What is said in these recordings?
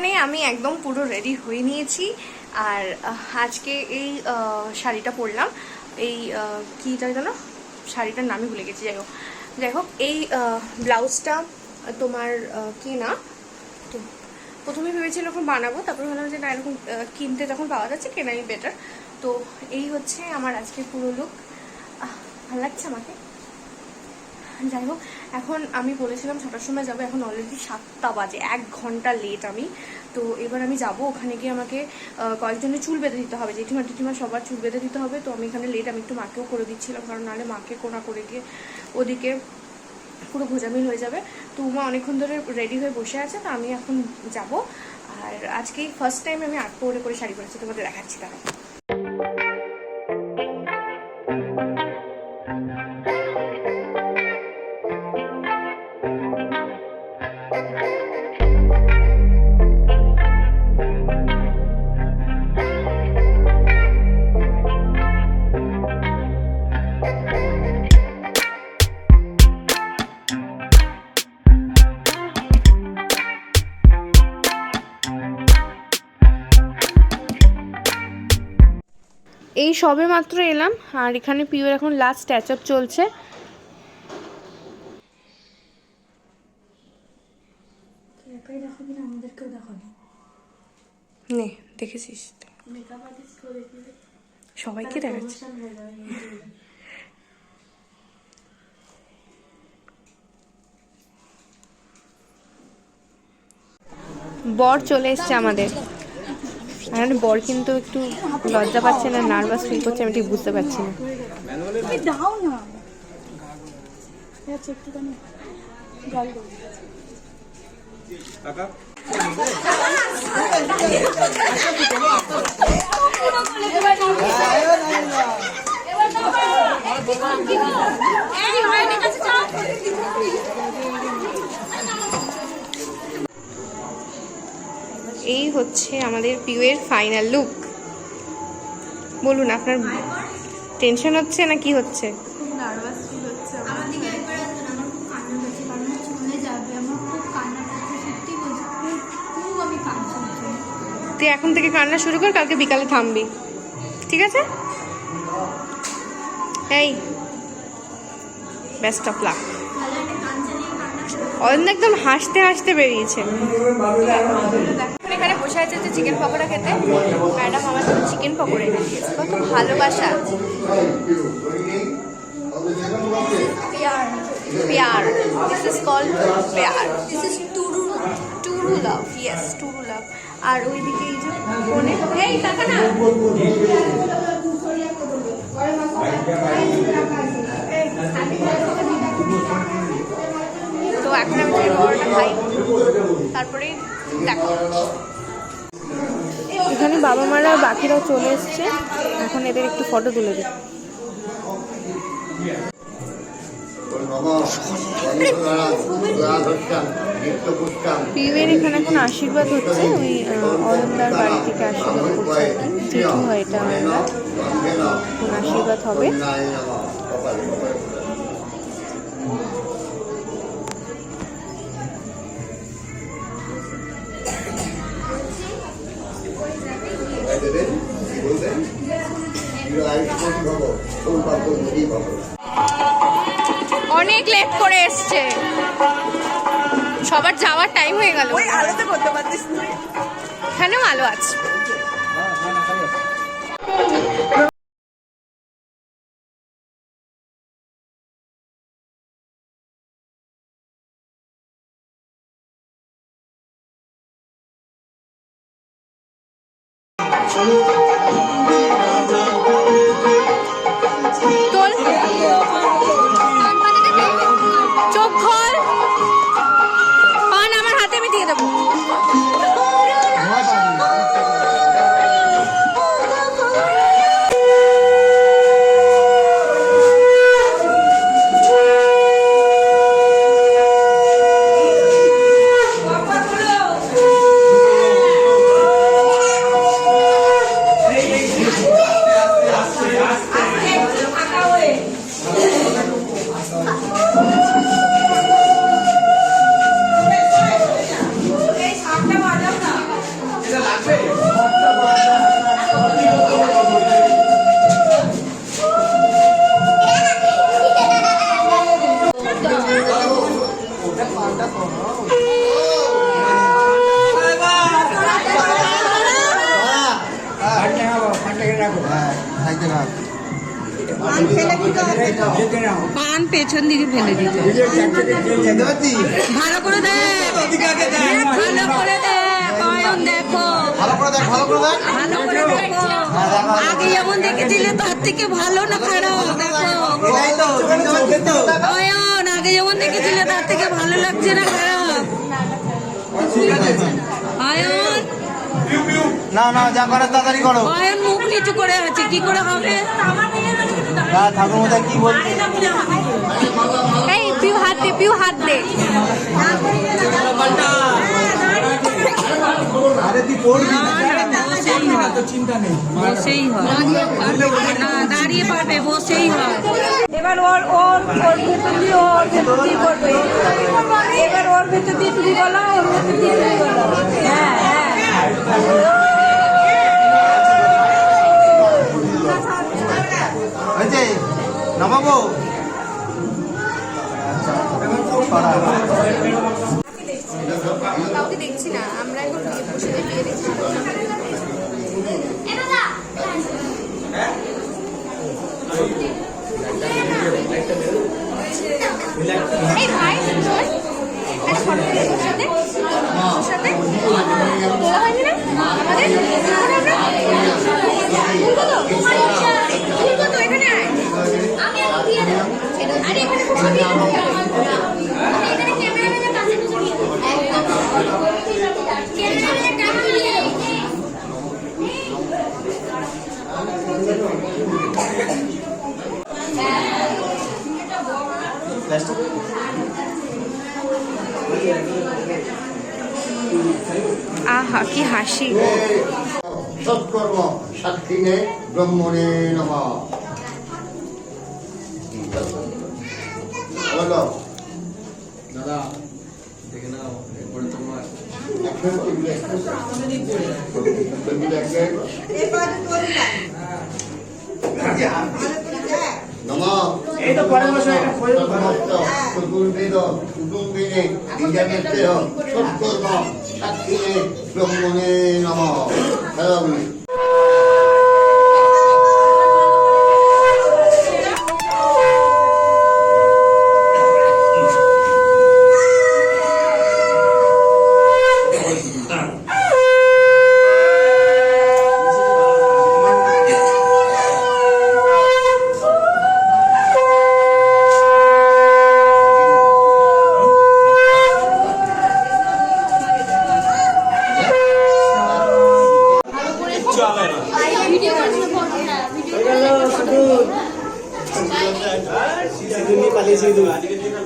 এখানে আমি একদম পুরো রেডি হয়ে নিয়েছি। আর আজকে এই শাড়িটা পরলাম। এই আহ, কি তাই জানো? শাড়িটার নামই ভুলে গেছি যাই হোক। যাই হোক এই ব্লাউজটা তোমার কেনা তো প্রথমে ভেবেছিলাম এরকম বানাবো তারপরে ভাবলাম যে না এরকম কিনতে যখন পাওয়া যাচ্ছে কেনাই বেটার তো এই হচ্ছে আমার আজকে পুরো লুক ভালো লাগছে আমাকে? যাই হোক এখন আমি বলেছিলাম ছটার সময় যাব, এখন অলরেডি সাতটা বাজে, এক ঘণ্টা লেট আমি। তো এবার আমি যাব, ওখানে গিয়ে আমাকে কয়েকজনের চুল বেঁধে দিতে হবে। জেঠিমা টিঠিমা সবার চুল বেঁধে দিতে হবে, তো আমি এখানে লেট আমি একটু মাকেও করে দিচ্ছিলাম, কারণ নাহলে মাকে কোনা করে গিয়ে ওদিকে পুরো ভোজামিল হয়ে যাবে। তো উমা অনেকক্ষণ ধরে রেডি হয়ে বসে আছে, তো আমি এখন যাব। আর আজকেই ফার্স্ট টাইম আমি আট পরে করে শাড়ি পরেছি, তোমাদের দেখাচ্ছি তারা এই সবে মাত্র এলাম আর এখানে পিওর এখন লাস্ট ট্যাচ আপ চলছে। নে। দেখেছিস সবাইকে দেখাচ্ছে। বর চলে এসছে আমাদের। আর বর কিন্তু একটু লজ্জা পাচ্ছে না নার্ভাস ফিল করছে আমি ঠিক বুঝতে পারছি না দাও না আচ্ছা এই হচ্ছে আমাদের পিউয়ের ফাইনাল লুক বলুন আপনার টেনশন হচ্ছে না কি হচ্ছে। তুই এখন থেকে কান্না শুরু কর কালকে বিকালে থামবি। ঠিক আছে? এই বেস্ট অফ লাক। অয়ন একদম হাসতে হাসতে বেরিয়েছে। বসে আছে যে চিকেন পকোড়া খেতে ম্যাডাম আমার জন্য চিকেন পকোড়া এনে দিয়েছে। কত ভালোবাসা প্যার this is called Pyaar this is true true love yes true love আর ওইদিকে এই যে ফোনে এই টাকা না? তো এখন আমি পকোড়াটা খাই তারপরে দেখো এখানে বাবা মারা বাকিরাও চলে এসছে। এখন এদের একটু ফটো তুলে দিই। পিউয়ের এখানে এখন আশীর্বাদ হচ্ছে, ওই অয়নদার বাড়ি থেকে আশীর্বাদ করছে হয় এটা আশীর্বাদ হবে। অনেক লেট করে এসছে। সবার যাওয়ার টাইম হয়ে গেল। ওই আলোতে করতে পারতিস তুই। এখানেও আলো আছে। পান পেছন দিকে ফেলে দিতে। ভালো করে দেখো। ভালো করে দেখো। ভালো করে দেখ। ভালো করে দেখো। আগে যেমন দেখেছিলে, তার থেকে ভালো না খারাপ? দেখো। আগে যেমন দেখেছিলে তার থেকে ভালো লাগছে না খারাপ? না না যা করে তাড়াতাড়ি করো। অয়ন মুখ নিচু করে আছে কি করে হবে? না ঠাকুর মধ্যে কি বলছি? এই পিউ হাত দে পিউ হাত দে। আরে তুই পড়বি বসেই হয়। না দাঁড়িয়ে পারবে বসেই হয়। এবার ওর ওর ওর ভেতর দিয়ে ওর ভেতর দিয়ে করবে। এবার ওর ভেতর দিয়ে তুমি বলো ওর ভেতর দিয়ে তুমি বলো। হ্যাঁ হ্যাঁ। নামাবো। কাউকে দেখছি না আমরা এখন বিয়ে বসে বিয়ে দেখছি এই ভাই শোন একটা ফটো তুলি ওর সাথে ওর সাথে তোলা হয়নি না আমাদের তুলবো আমরা? তুলবো তো এখানে আয় আরে এখানে খুব ছবি এখানে ক্যামেরাম্যানের কাছে ছবি ক্যামেরাম্যানের কাছে নিয়ে আহা কি হাসি। সৎকর্ম সাক্ষিণে ব্রহ্মণে নম। বলো দাদা দেখে নাও এরপরে তোমার। এই তো। সমস্ত চতুর্বেদ কুটুম্বিনে ব্রহ্মণে নম হ্যালো বলি ভিডিও করছি ফটো না ভিডিও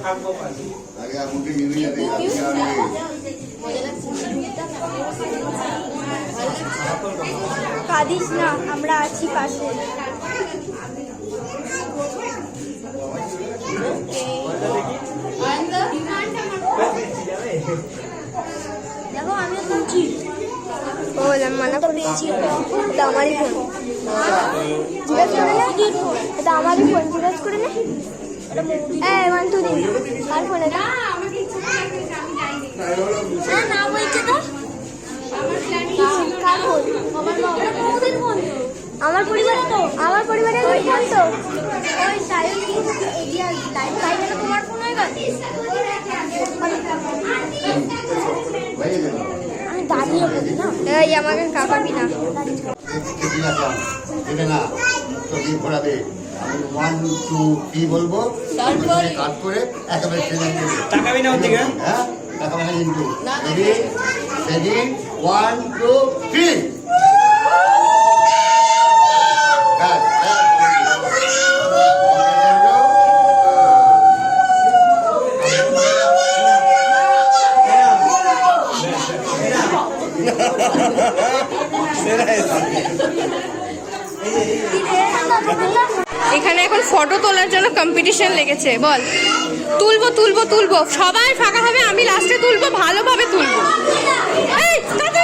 আগে আমাকে নিয়ে যাবে আজকে আমি কাঁদিস না আমরা আছি পাশে। দেখো ও মানা করে পেয়েছি এটা আমারই ফোন জিজ্ঞেস এটা আমারই আমার পরিবার তো। আমার পরিবারের ওই ফোন তো। ওই সায়ন এরিয়া লাইভ লাইভ তোমার ফোন হয়ে গেছে আমি দাঁড়িয়ে বলি না। এই আমাকে কাকাবি না দেবে না ঘোরাবে আমি ওয়ান টু থ্রি বলব তারপরে কাট করে একেবারে ট্রেনে দেবে তাকাবি না ওর দিকে হ্যাঁ টাকা মানে কিন্তু ready ready one two three এখানে এখন ফটো তোলার জন্য কম্পিটিশন লেগেছে, বল। তুলবো তুলবো তুলবো। সবাই ফাঁকা হবে, আমি লাস্টে তুলবো, ভালোভাবে তুলবো। এই, তাড়াতাড়ি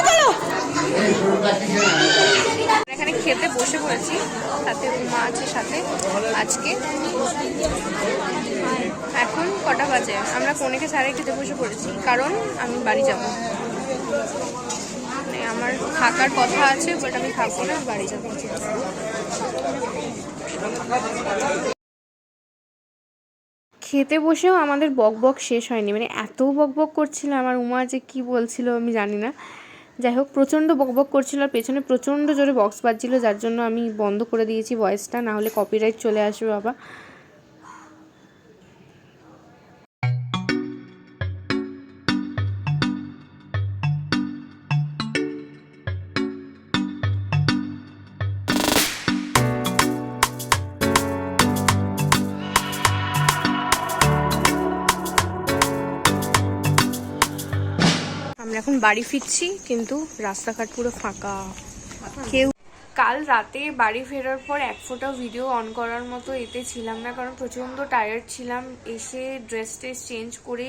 এখানে খেতে বসে পড়েছি, সাথে মা আছে সাথে, আজকে। এখন কটা বাজে? আমরা কনেকে সাড়ে খেতে বসে পড়েছি, কারণ আমি বাড়ি যাব। মানে আমার থাকার কথা আছে বাট আমি থাকব না বাড়ি যাব। খেতে বসেও আমাদের বক বক শেষ হয়নি। মানে এত বক বক করছিল আমার উমা যে কি বলছিল আমি জানি না। যাই হোক, প্রচণ্ড বকবক বক করছিল আর পেছনে প্রচণ্ড জোরে বক্স বাজছিল, যার জন্য আমি বন্ধ করে দিয়েছি ভয়েসটা না হলে কপিরাইট চলে আসবে বাবা। এখন বাড়ি ফিরছি, কিন্তু রাস্তাঘাট পুরো ফাঁকা। কেউ কাল রাতে বাড়ি ফেরার পর এক ফোটা ভিডিও অন করার মতো এতে ছিলাম না, কারণ প্রচণ্ড টায়ার্ড ছিলাম। এসে ড্রেস ট্রেস চেঞ্জ করে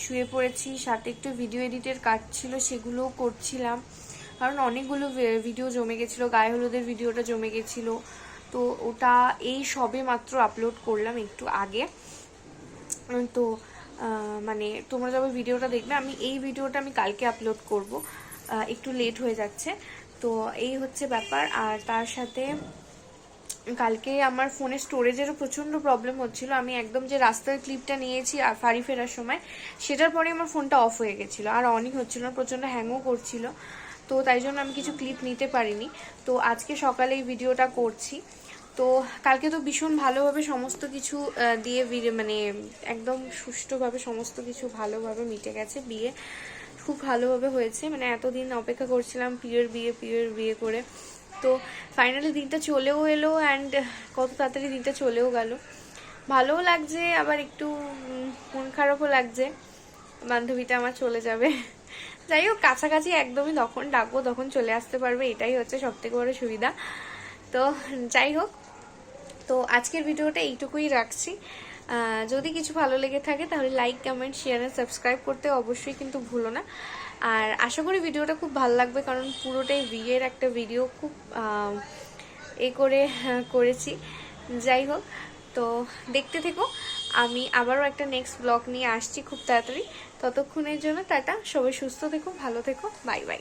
শুয়ে পড়েছি, সাথে একটু ভিডিও এডিটের কাজ ছিল, সেগুলোও করছিলাম। কারণ অনেকগুলো ভিডিও জমে গেছিল, গায়ে হলুদের ভিডিওটা জমে গেছিল। তো ওটা এই সবে মাত্র আপলোড করলাম একটু আগে। তো মানে তোমরা যবে ভিডিওটা দেখবে, আমি এই ভিডিওটা আমি কালকে আপলোড করব। একটু লেট হয়ে যাচ্ছে। তো এই হচ্ছে ব্যাপার। আর তার সাথে কালকে আমার ফোনে স্টোরেজেরও প্রচণ্ড প্রবলেম হচ্ছিল। আমি একদম যে রাস্তার ক্লিপটা নিয়েছি আর ফাড়ি ফেরার সময়, সেটার পরে আমার ফোনটা অফ হয়ে গেছিল। আর অনই হচ্ছিল না, প্রচণ্ড হ্যাংও করছিল। তো তাই জন্য আমি কিছু ক্লিপ নিতে পারিনি। তো আজকে সকালে এই ভিডিওটা করছি। তো কালকে তো ভীষণ ভালোভাবে সমস্ত কিছু দিয়ে মানে একদম সুষ্ঠুভাবে সমস্ত কিছু ভালোভাবে মিটে গেছে বিয়ে। খুব ভালোভাবে হয়েছে। মানে এতদিন অপেক্ষা করছিলাম পিওর বিয়ে পিওর বিয়ে করে। তো ফাইনালি দিনটা চলেও এলো অ্যান্ড কত তাড়াতাড়ি দিনটা চলেও গেল। ভালোও লাগছে, আবার একটু মন খারাপও লাগছে। বান্ধবীটা আমার চলে যাবে। যাই হোক, কাছাকাছি একদমই তখন ডাকবো তখন চলে আসতে পারবে, এটাই হচ্ছে সবথেকে বড় সুবিধা। তো যাই হোক তো আজকের ভিডিওটা এইটুকুই রাখছি। যদি কিছু ভালো লেগে থাকে তাহলে লাইক কমেন্ট শেয়ার আর সাবস্ক্রাইব করতে অবশ্যই কিন্তু ভুলো না। আর আশা করি ভিডিওটা খুব ভালো লাগবে কারণ পুরোটাই বিয়ের একটা ভিডিও খুব এ করে করেছি। যাই হোক, তো দেখতে থেকো। আমি আবারও একটা নেক্সট ব্লগ নিয়ে আসছি খুব তাড়াতাড়ি। ততক্ষণের জন্য টাটা। সবাই সুস্থ থেকো, ভালো থেকো। Bye bye